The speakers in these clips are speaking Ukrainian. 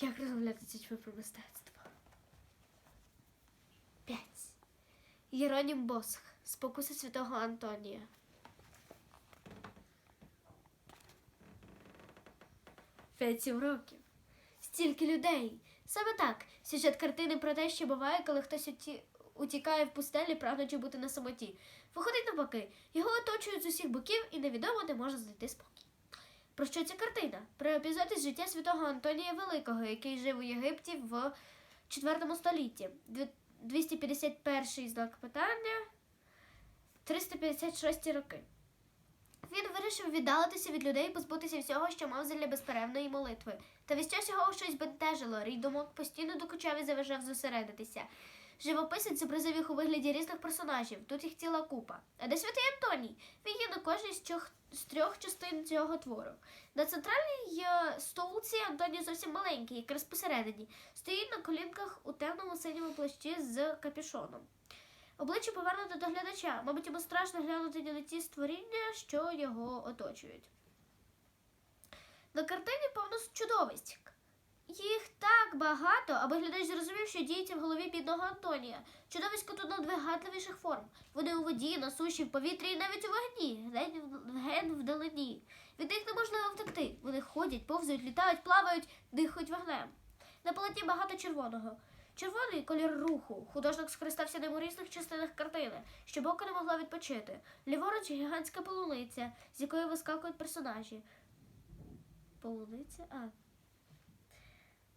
Як розмовляти дітьми про мистецтво? П'ять. Єронім Босх. Спокуси святого Антонія. П'ять-сім років. Стільки людей. Саме так. Сюжет картини про те, що буває, коли хтось уті... утікає в пустелі, прагнучи бути на самоті. Виходить навпаки, його оточують з усіх боків і невідомо де може знайти спокій. Про що ця картина? Про епізод із життя святого Антонія Великого, який жив у Єгипті в 4 столітті. Дві- 251 знак питання, 356 роки. Він вирішив віддалитися від людей позбутися всього, що мав для безперервної молитви. Та весь час його щось бентежило, рій думок постійно докучав і заважав зосередитися. Живописець зобразив їх у вигляді різних персонажів, тут їх ціла купа. А де святий Антоній? Він є на кожній з, чох- з трьох частин цього твору. На центральній столці Антоній зовсім маленький, якраз посередині. Стоїть на колінках у темному синьому плащі з капюшоном. Обличчя повернуто до глядача. Мабуть, йому страшно глянути на ті створіння, що його оточують. На картині повно чудовиськ. Їх так багато, аби глядач зрозумів, що діється в голові бідного Антонія. Чудовисько тут надвигадливіших форм. Вони у воді, на суші, в повітрі і навіть у вогні, ген вдалині. Від них неможливо втекти. Вони ходять, повзають, літають, плавають, дихають вогнем. На полотні багато червоного. Червоний колір руху. Художник скористався ним у різних частинах картини, щоб око не могло відпочити. Ліворуч гігантська полуниця, з якої вискакують персонажі. Полуниця? А.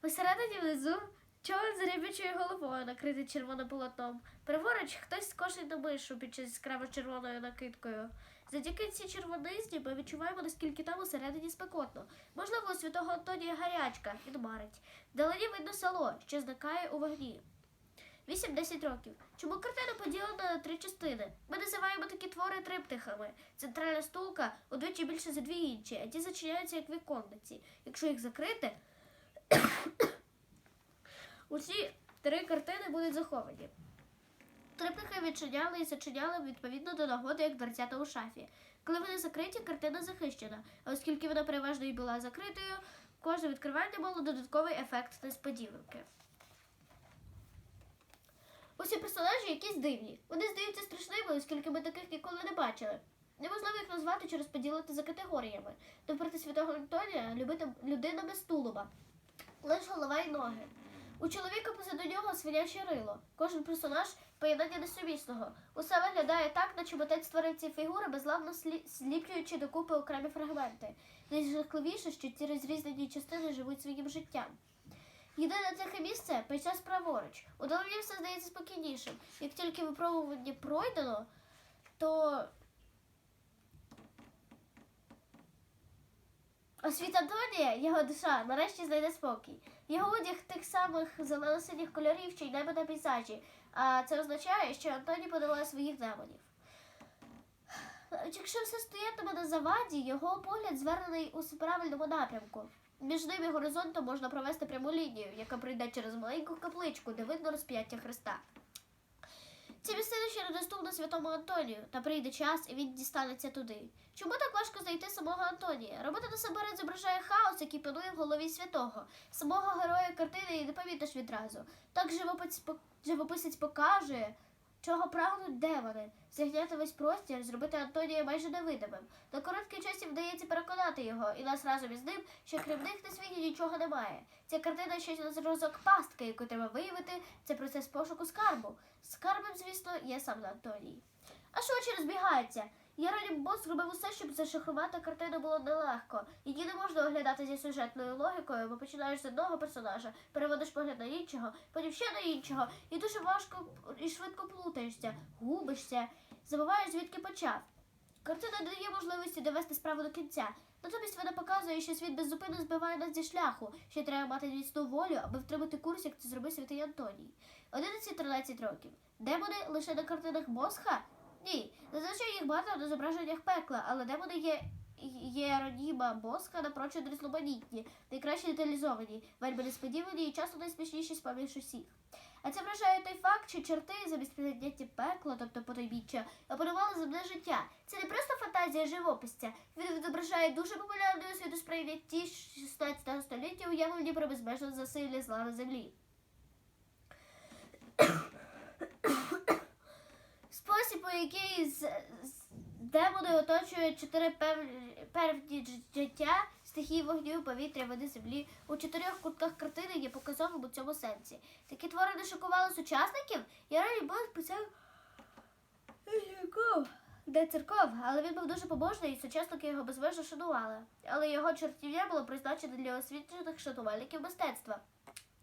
Посередині внизу човен з рибячою головою, накритий червоним полотном. Праворуч хтось скошений на мишу під час яскраво червоною накидкою. Завдяки цій червонизні ми відчуваємо, наскільки там усередині спекотно. Можливо, у святого Антонія гарячка, він марить. Вдалині видно село, що зникає у вогні. 8-10 років. Чому картина поділена на три частини? Ми називаємо такі твори триптихами. Центральна стулка удвічі більше за дві інші, а ті зачиняються як віконниці. Якщо їх закрити, усі три картини будуть заховані. Триптихи відчиняли і зачиняли відповідно до нагоди, як дверцята у шафі. Коли вони закриті, картина захищена. А оскільки вона переважно і була закритою, кожне відкривання мало додатковий ефект несподіванки. Усі персонажі якісь дивні. Вони здаються страшними, оскільки ми таких ніколи не бачили. Неможливо їх назвати чи розподілити за категоріями. Навпроти святого Антонія людина без тулуба, лише голова й ноги. У чоловіка позаду нього свиняче рило. Кожен персонаж поєднання несумісного. Усе виглядає так, наче митець створив ці фігури, безладно слі- сліплюючи докупи окремі фрагменти. Найжахливіше, що ці розрізнені частини живуть своїм життям. Єдине тихе місце час праворуч. У долині все здається спокійнішим. Як тільки випробування пройдено, то освіт Антонія, його душа, нарешті знайде спокій. Його одяг тих самих зелено-синіх кольорів, чи й небо на пейзажі. А це означає, що Антоній подолає своїх демонів. Якщо все стоятиме на заваді, його погляд звернений у правильному напрямку. Між ним і горизонтом можна провести пряму лінію, яка пройде через маленьку капличку, де видно розп'яття Христа. Ця місце ще недоступна святому Антонію, та прийде час, і він дістанеться туди. Чому так важко знайти самого Антонія? Робота насамперед зображає хаос, який панує в голові святого. Самого героя картини і не помітиш відразу. Так живопис, живописець покаже, чого прагнуть демони, зігняти весь простір, зробити Антонія майже невидимим. На короткий час їм вдається переконати його, і нас разом із ним, що крім них на світі нічого немає. Ця картина щось на зразок пастки, яку треба виявити, це процес пошуку скарбу. Скарбом, звісно, є сам Антоній. А очі розбігаються. Єронім Бос зробив усе, щоб зашифрувати картину було нелегко. Її не можна оглядати зі сюжетною логікою, бо починаєш з одного персонажа, переводиш погляд на іншого, потім ще на іншого, і дуже важко і швидко плутаєшся, губишся, забуваєш звідки почав. Картина не дає можливості довести справу до кінця. Натомість вона показує, що світ беззупинно збиває нас зі шляху, що треба мати міцну волю, аби втримати курс, як це зробив святий Антоній. 11-13 років. Демони лише на картинах Босха? Ні. Зазвичай їх багато на зображеннях пекла, але демони є. Єроніма Боска напрочуд різноманітні, найкраще деталізовані, вельми несподівані і часто найсмішніші з поміж усіх. А це вражає той факт, що чорти замість прийняття пекла, тобто потойбіччя, опанували земне життя. Це не просто фантазія живописця. Він відображає дуже популярний у світосприйнятті 16 століття уявлення про безмежне засилля зла на землі. Спосіб, у який з, з- демони оточують чотири пев- певні життя, стихії вогню, повітря, води, землі. У чотирьох кутках картини є показовим у цьому сенсі. Такі твори не шокували сучасників. Я раді був писав де церков, але він був дуже побожний, і сучасники його безмежно шанували. Але його чортів'я було призначене для освічених шанувальників мистецтва,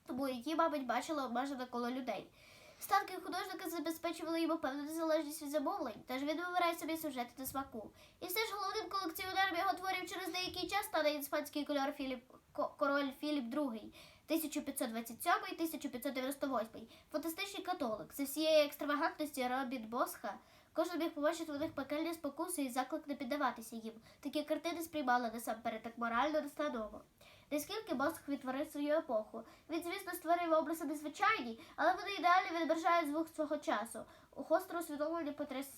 тому які, мабуть, бачили обмежене коло людей. Станки художника забезпечували йому певну незалежність від замовлень, тож він вибирає собі сюжети до смаку. І все ж головним колекціонером його творів через деякий час стане іспанський кольор Філіп, король Філіп II, 1527-1598, фантастичний католик. З всієї екстравагантності Робін Босха кожен міг побачити в них пекельні спокуси і заклик не піддаватися їм. Такі картини сприймали насамперед як морально настанову. Наскільки Босх відтворив свою епоху. Він, звісно, створив образи незвичайні, але вони ідеально відображають звук свого часу. У гостро усвідомлення потряс...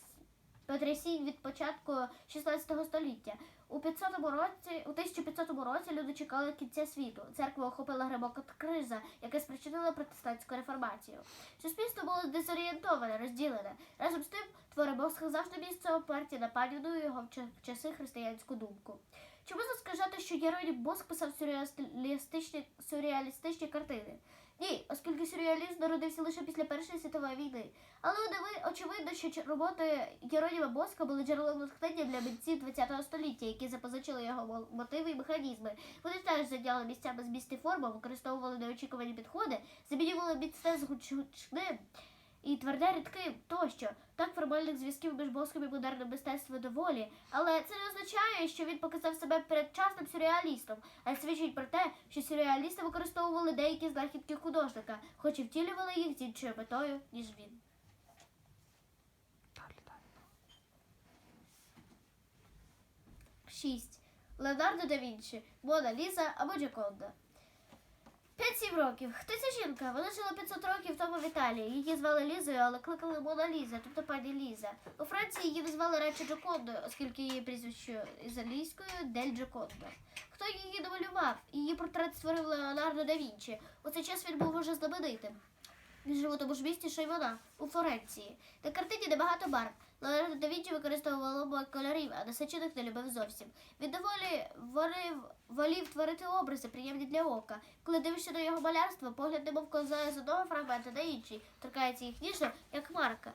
потрясінь від початку 16 століття. У 500 році, у 1500 році люди чекали кінця світу. Церква охопила глибока криза, яка спричинила протестантську реформацію. Суспільство було дезорієнтоване, розділене. Разом з тим, твори Босха завжди місце оперті на панівну його в часи християнську думку. Чи можна сказати, що Єронім Боск писав сюрреалістичні, сюрреалістичні картини? Ні, оскільки сюрреалізм народився лише після Першої світової війни. Але очевидно, що роботи Єроніма Боска були джерелом натхнення для митців ХХ століття, які запозичили його мо- мотиви і механізми. Вони теж зайняли місцями зміст і форму, використовували неочікувані підходи, замінювали міцне з гуч- гучним і тверде рідким тощо. Так формальних зв'язків між Боском і модерним мистецтвом доволі, але це не означає, що він показав себе передчасним сюрреалістом, а свідчить про те, що сюрреалісти використовували деякі знахідки художника, хоч і втілювали їх з іншою метою, ніж він. 6. Леонардо да Вінчі, Мона Ліза або Джаконда. 5-7 років. Хто ця жінка? Вона жила 500 років тому в Італії. Її звали Лізою, але кликали Мона Ліза, тобто пані Ліза. У Франції її назвали радше Джокондою, оскільки її прізвище італійською Дель Джоконда. Хто її намалював? Її портрет створив Леонардо да Вінчі. У цей час він був уже знаменитим. Він жив у тому ж місті, що й вона, у Флоренції. На картині небагато барв. Леонардо да Вінчі використовував обох кольорів, а насичених не любив зовсім. Він доволі ворив, волів творити образи, приємні для ока. Коли дивишся на його малярство, погляд немов ковзає з одного фрагмента на інший, торкається їх ніжно, як марка.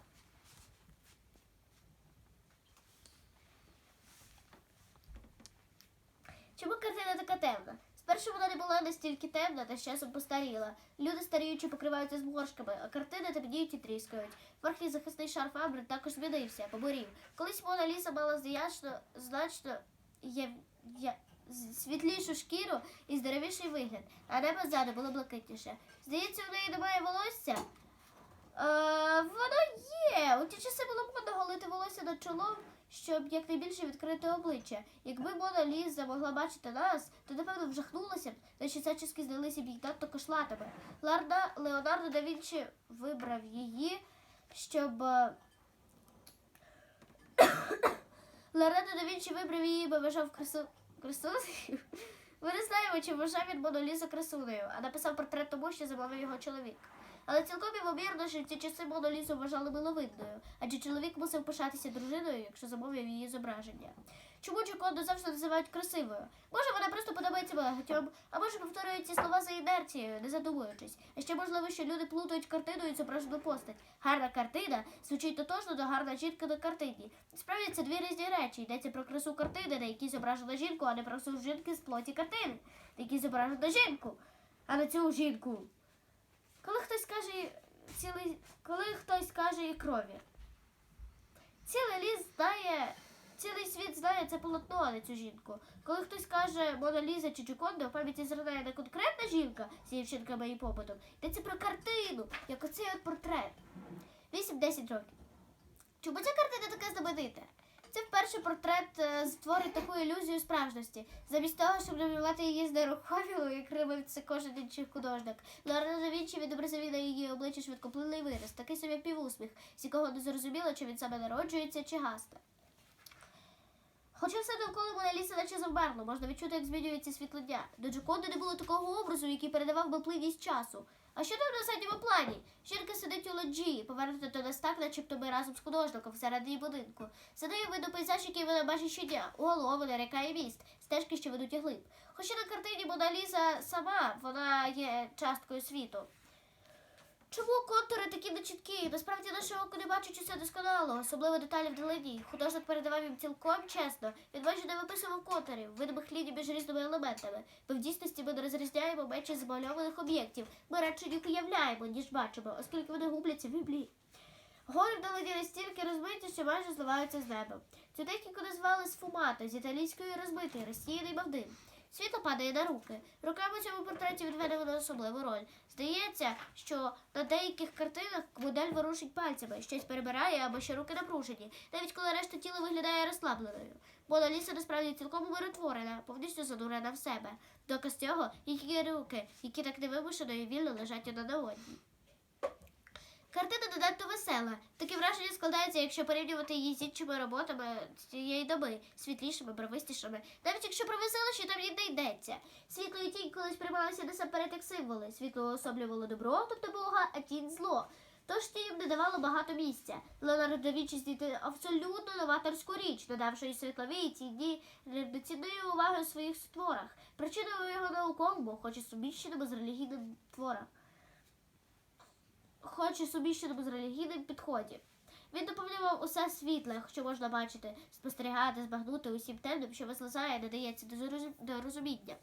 Чому картина така темна? Спершу вона не була настільки темна, та з часом постаріла. Люди старіючи покриваються зморшками, а картини темніють і тріскають. Верхній захисний шар фабри також змінився, поборів. Колись Мона Ліса мала значно, значно є, є, світлішу шкіру і здоровіший вигляд, а небо ззаду було блакитніше. Здається, у неї немає волосся. Е, воно є. У ті часи було модно над чолом, щоб якнайбільше відкрити обличчя. Якби Мона Ліза могла бачити нас, то напевно вжахнулася б, що зачіски здалися б їй надто кошлатими. Ларда Леонардо да Вінчі вибрав її, щоб. е, Леонардо да Вінчі вибрав її, бо вважав красу... красунею. Ми не знаємо, чи вважав він Мону Лізу красунею, а написав портрет тому, що замовив його чоловік. Але цілком ймовірно, що в ті часи Мону Лізу вважали миловидною, адже чоловік мусив пишатися дружиною, якщо замовив її зображення. Чому Джоконду завжди називають красивою? Може, вона просто подобається багатьом, а може повторюють ці слова за інерцією, не задумуючись. А ще можливо, що люди плутають картину і зображену постать. Гарна картина звучить тотожно до гарна жінка на картині. Справді це дві різні речі. Йдеться про красу картини, на якій зображена жінку, а не про красу жінки з плоті картини, на якій зображена жінку, а на цю жінку. Коли хтось каже цілий, коли хтось каже і крові. Цілий ліс знає, цілий світ знає це полотно, а не цю жінку. Коли хтось каже Мона Ліза чи Джоконда, у пам'яті зринає не конкретна жінка з її вчинками і побутом, йдеться про картину, як оцей от портрет. 8-10 років. Чому ця картина така знаменита? Це вперше портрет е, створить таку ілюзію справжності. Замість того, щоб намалювати її з нерухомілою, як робив це кожен інший художник. Да Вінчі відобразив на її обличчі швидкоплинний вираз, такий собі півусміх, з якого не зрозуміло, чи він саме народжується, чи гасне. Хоча все довкола Мона Ліса наче завмерло, можна відчути, як змінюється світло дня. До Джоконди не було такого образу, який передавав би плинність часу. А що там на задньому плані? Жінка сидить у лоджії, повернута до нас начебто ми разом з художником всередині будинку. За нею видно пейзаж, який вона бачить щодня. голову, река і міст, стежки, що ведуть і глиб. Хоча на картині Мона Ліза сама вона є часткою світу. Чому контури такі нечіткі? Насправді наше око не бачить усе досконало, особливо деталі вдалині. Художник передавав їм цілком чесно. Він майже не виписував контурів, видимих ліній між різними елементами. Бо в дійсності ми не розрізняємо менше змальованих об'єктів. Ми радше їх уявляємо, ніж бачимо, оскільки вони губляться в біблії. Гори вдалині настільки розбиті, що майже зливаються з небом. Цю техніку назвали сфумато, з італійської розбитий, розсіяний мавдим. Світло падає на руки. Руками у цьому портреті відведено особливу роль. Здається, що на деяких картинах модель ворушить пальцями, щось перебирає або ще руки напружені, навіть коли решта тіла виглядає розслабленою. Мона Ліса насправді цілком умиротворена, повністю занурена в себе. Доказ цього її руки, які так невимушено і вільно лежать на одній. Картина не весела. Таке враження складається, якщо порівнювати її з іншими роботами цієї доби, світлішими, барвистішими. Навіть якщо про веселощі там і не йдеться. Світло і тінь колись приймалися насамперед як символи. Світло особлювало добро, тобто Бога, а тінь зло. Тож тінь не давало багато місця. Леонардо да Вінчі здійснив абсолютно новаторську річ, додавши і світловій тіні революційної уваги у своїх творах. Причиною його науковому, хоч і суміщеному з релігійним творах хоч собі суміщеному з релігійним підході. Він доповнював усе світле, що можна бачити, спостерігати, збагнути усім темним, що вислизає, не дається до розуміння.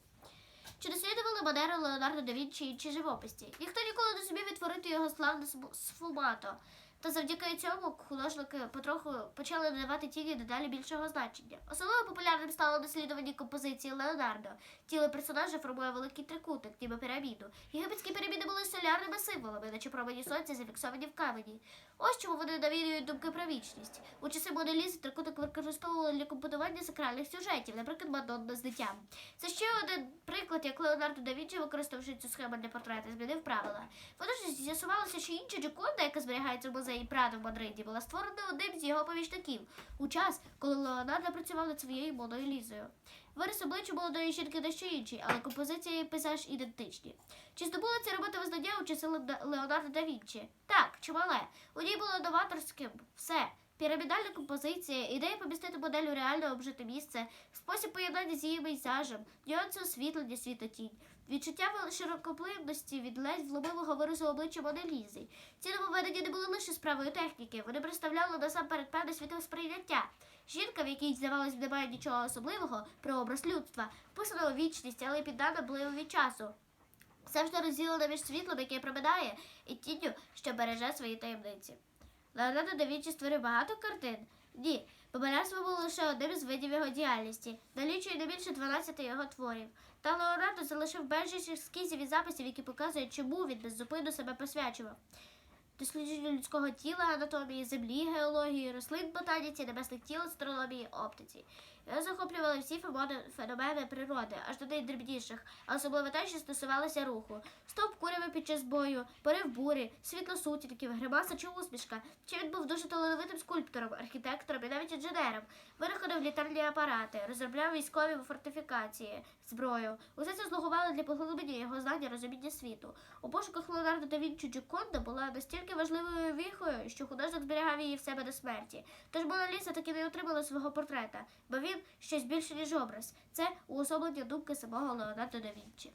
Чи дослідували манери Леонардо да Вінчі і інші живописці? Ніхто ніколи не зумів відтворити його славне сфу- сфумато. Та завдяки цьому художники потроху почали надавати тіні дедалі більшого значення. Особливо популярним стало дослідування композиції Леонардо. Тіло персонажа формує великий трикутник, ніби піраміду. Єгипетські піраміди були солярними символами, наче промені сонця зафіксовані в камені. Ось чому вони навіюють думки про вічність. У часи Монелізи трикутник використовували для компонування сакральних сюжетів, наприклад, Мадонна з дитям. Це ще один приклад, як Леонардо да Вінчі, використовуючи цю схему для портрета, змінив правила. Воно ж з'ясувалося, що інша Джоконда, яка зберігається в музеї Прадо в Мадриді, була створена одним з його помічників у час, коли Леонардо працював над своєю Моною Лізою. Вирис обличчя молодої жінки дещо інший, але композиція і пейзаж ідентичні. Чи здобула ця робота визнання у часи Ле- Леонардо да Вінчі? Так, чимале. У ній було новаторським все. Пірамідальна композиція, ідея помістити модель у реально обжите місце, спосіб поєднання з її пейзажем, нюанси освітлення світотінь, відчуття широкоплинності від ледь вломивого виразу обличчя Монелізи. Ці нововведення не були лише справою техніки, вони представляли насамперед певне світосприйняття. Жінка, в якій, здавалось, немає нічого особливого, прообраз людства, вписана у вічність, але піддана впливові часу. Завжди розділена між світлом, яке проминає, і тінню, що береже свої таємниці. Леонардо да Вінчі створив багато картин? Ні, бо малярство було лише одним з видів його діяльності, налічує не більше 12 його творів. Та Леонардо залишив безліч ескізів і записів, які показують, чому він беззупинно себе посвячував. Дослідженню людського тіла, анатомії, землі, геології, рослин, ботаніці, небесних тіл, астрономії, оптиці. Його захоплювали всі феномени природи, аж до найдрібніших, а особливо те, що стосувалося руху. Стовп куряви під час бою, порив бурі, світло сутінків, гримаса чи усмішка. Чи він був дуже талановитим скульптором, архітектором і навіть інженером. Винаходив літальні апарати, розробляв військові фортифікації, зброю. Усе це слугувало для поглиблення його знання розуміння світу. У пошуках Леонардо да Вінчі Джоконда була настільки важливою віхою, що художник зберігав її в себе до смерті. Тож Мона Ліса таки не отримала свого портрета, бо він щось більше, ніж образ. Це уособлення думки самого Леонардо да Вінчі.